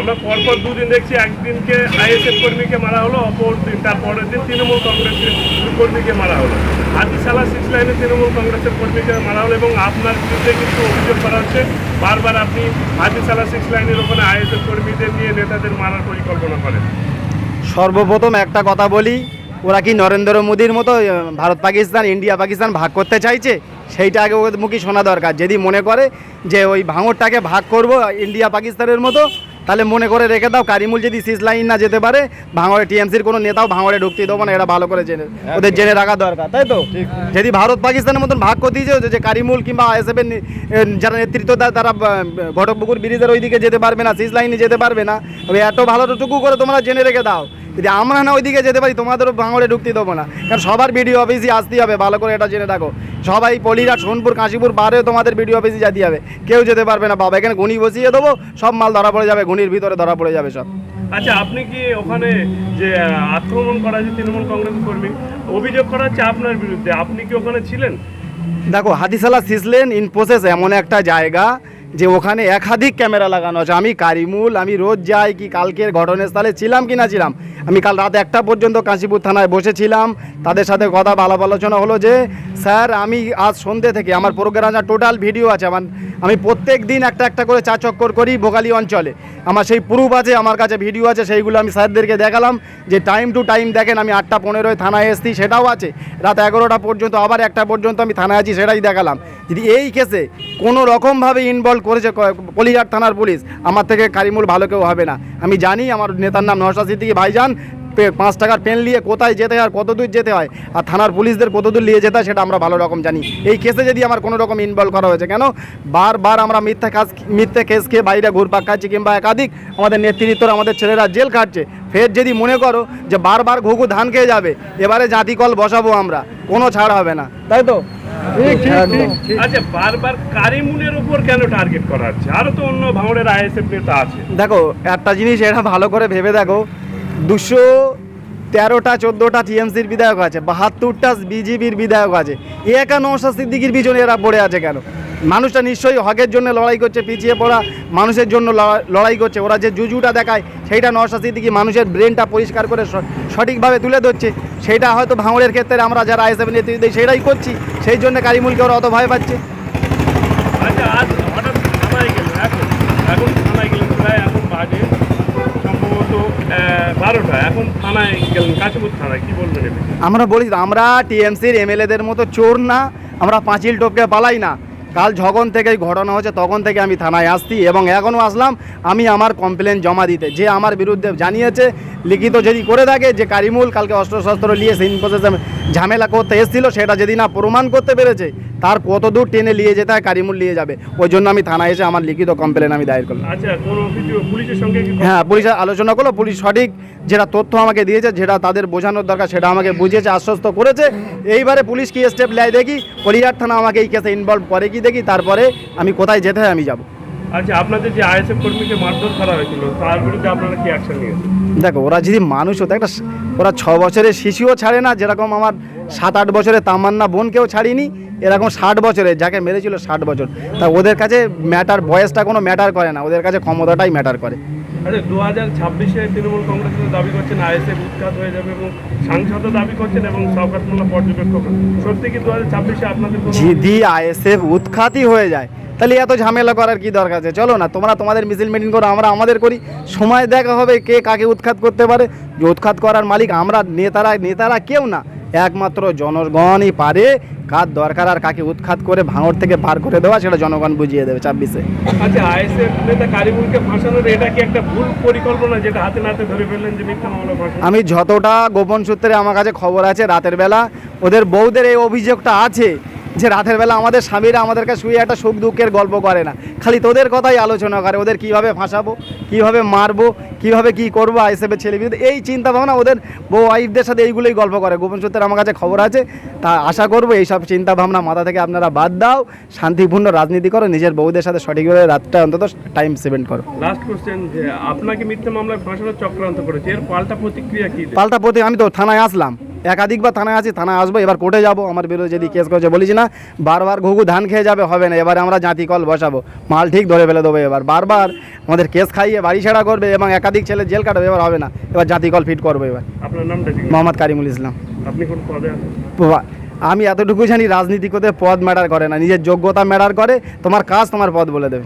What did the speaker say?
আমরা পরপর দুদিন দেখছি, একদিনকে আইএসএফ কর্মীকে মারা হলো, অপর দিন তার পরের দিন তৃণমূল কংগ্রেসের কর্মীকে মারা হলো। হাতিশালা সিক্স লাইনে তৃণমূল কংগ্রেসের কর্মীকে মারা হলো এবং আপনার বিরুদ্ধে কিন্তু অভিযোগ করা হচ্ছে, বারবার আপনি হাতিশালা সিক্স লাইনের ওখানে আইএসএফ কর্মীদের নিয়ে নেতাদের মারার পরিকল্পনা করেন। সর্বপ্রথম একটা কথা বলি, ওরা কি নরেন্দ্র মোদীর মতো ভারত পাকিস্তান, ইন্ডিয়া পাকিস্তান ভাগ করতে চাইছে? সেইটা আগে মুখে শোনা দরকার। যদি মনে করে যে ওই ভাঙরটাকে ভাগ করব, ইন্ডিয়া পাকিস্তানের মতো তাহলে মনে করে রেখে দাও কারিমুল যদি সিস লাইন না যেতে পারে ভাঙড়ে টিএমসির কোনো নেতাও ভাঙড়ে ঢুকতে দেবো না এটা ভালো করে জেনে ওদের জেনে রাখা দরকার তাই তো? যদি ভারত পাকিস্তানের মতন ভাগ করতে দিয়েছে যে কারিমুল কিংবা আইএসএফের যারা নেতৃত্ব দেয় তারা ঘটকপুকুর ব্রিজের ওইদিকে যেতে পারবে না সিস লাইনে যেতে পারবে না তবে এত ভালোটুকু করে তোমরা জেনে রেখে দাও। যদি আমরা না ওইদিকে যেতে পারি তোমাদেরও ভাঙড়ে ঢুকতে দেবো না। কারণ সবার বিডিও অফিসই আসতে হবে ভালো করে এটা জেনে রাখো। সবাই পলিরা সোনপুর কাশীপুর বারেও তোমাদের বিডিও অফিসে যেতে হবে। কেউ যেতে পারবে না বাবা। এখানে গুণি বসিয়ে দেবো সব মাল ধরা পড়ে যাবে গুণির ভিতরে ধরা পড়ে যাবে সব। আচ্ছা আপনি কি ওখানে যে আক্রমণ করা যে তৃণমূল কংগ্রেস কর্মী অভিযোগ করা হচ্ছে আপনার বিরুদ্ধে? আপনি কি ওখানে ছিলেন? দেখো হাতিশালা সিসলেন ইন প্রসেস এমন একটা জায়গা যে ওখানে একাধিক ক্যামেরা লাগানো আছে। আমি কারিমুল আমি রোজ যাই কি কালকের ঘটনাস্থলে ছিলাম কি না ছিলাম। আমি কাল রাত একটা পর্যন্ত কাশীপুর থানায় বসেছিলাম। তাদের সাথে কথা আলাপ আলোচনা হলো যে স্যার, আমি আজ সন্ধ্যে থেকে, আমার প্রোগ্রাম টোটাল ভিডিও আছে, আমার, আমি প্রত্যেক দিন একটা একটা করে চা চক্কর করি ভোগালী অঞ্চলে। আমার সেই প্রুফ আছে, আমার কাছে ভিডিও আছে, সেইগুলো আমি স্যারদেরকে দেখালাম, যে টাইম টু টাইম দেখেন, আমি আটটা পনেরোয় থানায় এসছি, সেটাও আছে। রাত এগারোটা পর্যন্ত, আবার একটা পর্যন্ত আমি থানায় আছি, সেটাই দেখালাম। যদি এই কেসে কোনো রকমভাবে ইনভলভ করেছে কলিহাট থানার পুলিশ, আমার থেকে কারিমুল ভালো কেউ হবে না। আমি জানি, আমার নেতার নাম নশা সিদ্দিকি ভাইজান পাঁচ টাকার পেন নিয়ে কোথায় যেতে হয় আর কত দূর যেতে হয় আর থানার পুলিশদের কত দূর নিয়ে যেতে হয় সেটা আমরা ভালো রকম জানি। এই কেসে যদি আমার কোনো রকম ইনভলভ করা হয়েছে কেন? বারবার আমরা মিথ্যা কাজ মিথ্যে কেস খেয়ে বাইরে ঘুরপাক খাচ্ছি কিংবা একাধিক আমাদের নেতৃত্বর আমাদের ছেলেরা জেল খাটছে। ফের যদি মনে করো যে বারবার ঘুঘু ধান খেয়ে যাবে এবারে জাতি কল বসাবো আমরা। কোনো ছাড় হবে না। তাই তো? একদম। আচ্ছা বারবার উপর কেন টার্গেট করা হচ্ছে? আরও তো অন্য ভাঙড়ের আইএসএফ নেতা আছে। দেখো একটা জিনিস এটা ভালো করে ভেবে দেখো দুশো তেরোটা, চোদ্দোটা টিএমসির বিধায়ক আছে, বাহাত্তরটা বিজেপির বিধায়ক আছে। একা নৌশা সিদ্দিকির পিছনে এরা পড়ে আছে কেন? মানুষটা নিশ্চয়ই হকের জন্য লড়াই করছে, পিছিয়ে পড়া মানুষের জন্য লড়াই করছে, ওরা যে জুজুটা দেখায়, সেইটা নৌশা মানুষের ব্রেনটা পরিষ্কার করে সঠিকভাবে তুলে ধরছে। সেইটা হয়তো ভাঙড়ের ক্ষেত্রে আমরা যারা আইএসএফ নেতৃত্ব দিই সেটাই করছি। সেই জন্য কারিমুলকে ওরা অত ভয় পাচ্ছে। আচ্ছা আজ হঠাৎ এখন? এখন বাজে আমরা বলি, আমরা টিএমসির এমএলএদের মতো চোর না, আমরা পাঁচিল টপকে পালাই না। কাল যখন থেকে ঘটনা হচ্ছে তখন থেকে আমি থানায় আসছি এবং এখনও আসলাম, আমি আমার কমপ্লেন জমা দিতে। যে আমার বিরুদ্ধে জানিয়েছে, লিখিত যদি করে থাকে, যে কারিমুল কালকে অস্ত্রশস্ত্র নিয়ে সিন ঝামেলা করতে এসেছিল, সেটা যদি না প্রমাণ করতে পেরেছে তার কত দূর টেনে নিয়ে যেতে হয় কারিমুল নিয়ে যাবে। ওই জন্য আমি থানায় এসে আমার লিখিত কমপ্লেন আমি দায়ের করলাম। আচ্ছা পুলিশের হ্যাঁ পুলিশ আলোচনা করল পুলিশ সঠিক যেটা তথ্য আমাকে দিয়েছে যেটা তাদের বোঝানোর দরকার সেটা আমাকে বুঝিয়েছে আশ্বস্ত করেছে। এইবারে পুলিশ কি স্টেপ নেয় দেখি কলিয়ার থানা আমাকে এই কেসে ইনভলভ করে কি দেখি তারপরে আমি কোথায় যেতে হয় আমি যাব। আচ্ছা আপনাদের যে আইএসএফ কর্মীকে মারধর করা হয়েছিল তার বিরুদ্ধে আপনারা কি অ্যাকশন নিয়েছেন? দেখো ওরা যদি মানুষ হতো একটা ওরা ছ বছরের শিশুও ছাড়ে না যেরকম আমার সাত আট বছরের তামান্না বোনকেও ছাড়িনি এরকম ষাট বছরে যাকে মেরেছিল ষাট বছর। তা ওদের কাছে ম্যাটার বয়সটা কোনো ম্যাটার করে না। ওদের কাছে ক্ষমতাটাই ম্যাটার করে। দু হাজার ছাব্বিশে তৃণমূল কংগ্রেসের দাবি করছেন আইএসএফ উৎখাত হয়ে যাবে এবং সাংসদও দাবি করছেন এবং সরকার পর্যবেক্ষক। সত্যি কি দু হাজার ছাব্বিশে আপনাদের যদি আইএসএফ উৎখাতই হয়ে যায় তাহলে এত ঝামেলা করার কি দরকার আছে? চলো না তোমরা তোমাদের মিছিল মিটিং করো আমরা আমাদের করি। সময় দেখা হবে কে কাকে উৎখাত করতে পারে। উৎখাত করার মালিক আমরা নেতারা নেতারা কেউ না। একমাত্র জনগণই পারে। কার দরকার আর কাকে উৎখাত করে ভাঙড় থেকে পার করে দেওয়া সেটা জনগণ বুঝিয়ে দেবে ছাব্বিশে। আচ্ছা আইএসএফ নেতা কারিমুলকে ফাঁসানোর এটা কি একটা ভুল পরিকল্পনা যেটা হাতে নাতে ধরে ফেললেন যে মিথ্যা মামলা আমি যতটা গোপন সূত্রে আমার কাছে খবর আছে রাতের বেলা ওদের বউদের এই অভিযোগটা আছে যে রাতের বেলা আমাদের স্বামীরা আমাদের কাছে শুয়ে একটা সুখ দুঃখের গল্প করে না। খালি তোদের কথাই আলোচনা করে ওদের কীভাবে ফাঁসাবো কীভাবে মারবো কীভাবে কি করব আইসেফের ছেলে বিয়ে এই চিন্তা ভাবনা ওদের বউ ওয়াইফদের সাথে এইগুলোই গল্প করে। গোপন সূত্রের আমার কাছে খবর আছে তা আশা করব এইসব চিন্তা ভাবনা মাথা থেকে আপনারা বাদ দাও শান্তিপূর্ণ রাজনীতি করো নিজের বউদের সাথে সঠিকভাবে রাতটা অন্তত টাইম স্পেন্ড করো। লাস্ট কোশ্চেন আপনাকে মিথ্যা মামলায় ফাঁসানোর চক্রান্ত করেছে এর পাল্টা প্রতিক্রিয়া কি? পাল্টা প্রতি আমি তো থানায় আসলাম। একাধিকবার থানায় আছি থানায় আসব এবার কোর্টে যাব। আমার বিরুদ্ধে যদি কেস করেছে বলিস না বারবার ঘুঘু ধান খেয়ে যাবে হবে না। এবারে আমরা জাতি কল বসাবো। মাল ঠিক ধরে ফেলে দেবো এবার। বারবার আমাদের কেস খাইয়ে বাড়ি ছাড়া করবে এবং একাধিক ছেলে জেল কাটবে এবার হবে না। এবার জাতি কল ফিট করব এবার। আপনার নামটা মোহাম্মদ কারিমুল ইসলাম। আপনি কোন পদে আমি এতটুকু জানি রাজনীতি করতে পদ ম্যাটার করে না। নিজের যোগ্যতা ম্যাটার করে। তোমার কাজ তোমার পদ বলে দেবে।